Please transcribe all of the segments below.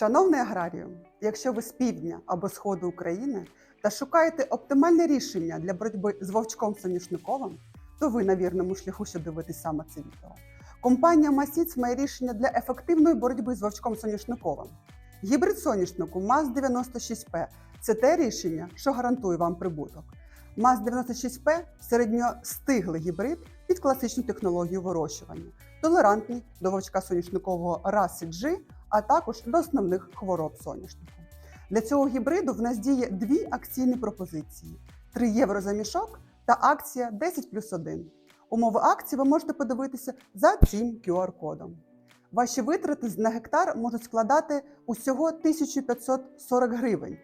Шановний аграрію, якщо ви з півдня або сходу України та шукаєте оптимальне рішення для боротьби з вовчком соняшниковим, то ви на вірному шляху, щоб дивитись саме це відео. Компанія Масіц має рішення для ефективної боротьби з вовчком соняшниковим. Гібрид соняшнику МАЗ-96П це те рішення, що гарантує вам прибуток. МАЗ-96П середньостиглий гібрид під класичну технологію вирощування, толерантний до вовчка соняшникового раси G, а також до основних хвороб соняшнику. Для цього гібриду в нас діє дві акційні пропозиції: 3 євро за мішок та акція 10 плюс 1. Умови акції ви можете подивитися за цим QR-кодом. Ваші витрати на гектар можуть складати усього 1540 гривень.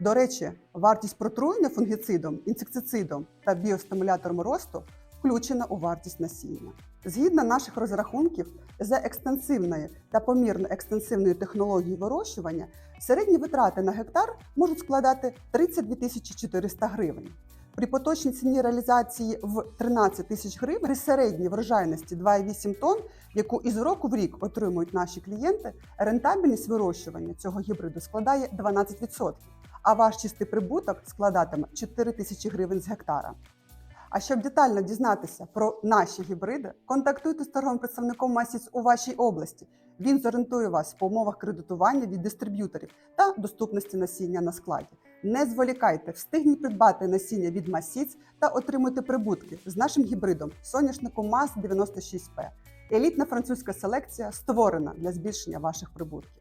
До речі, вартість протруєння фунгіцидом, інсектицидом та біостимулятором росту включена у вартість насіння. Згідно наших розрахунків, за екстенсивної та помірно екстенсивної технології вирощування середні витрати на гектар можуть складати 32 400 гривень. При поточній ціні реалізації в 13 тисяч гривень при середній врожайності 2,8 тонн, яку із року в рік отримують наші клієнти, рентабельність вирощування цього гібриду складає 12%, а ваш чистий прибуток складатиме 4 тисячі гривень з гектара. А щоб детально дізнатися про наші гібриди, контактуйте з торговим представником Масіц у вашій області. Він зорієнтує вас по умовах кредитування від дистриб'юторів та доступності насіння на складі. Не зволікайте, встигніть придбати насіння від Масіц та отримуйте прибутки з нашим гібридом соняшнику МАЗ 96П. Елітна французька селекція створена для збільшення ваших прибутків.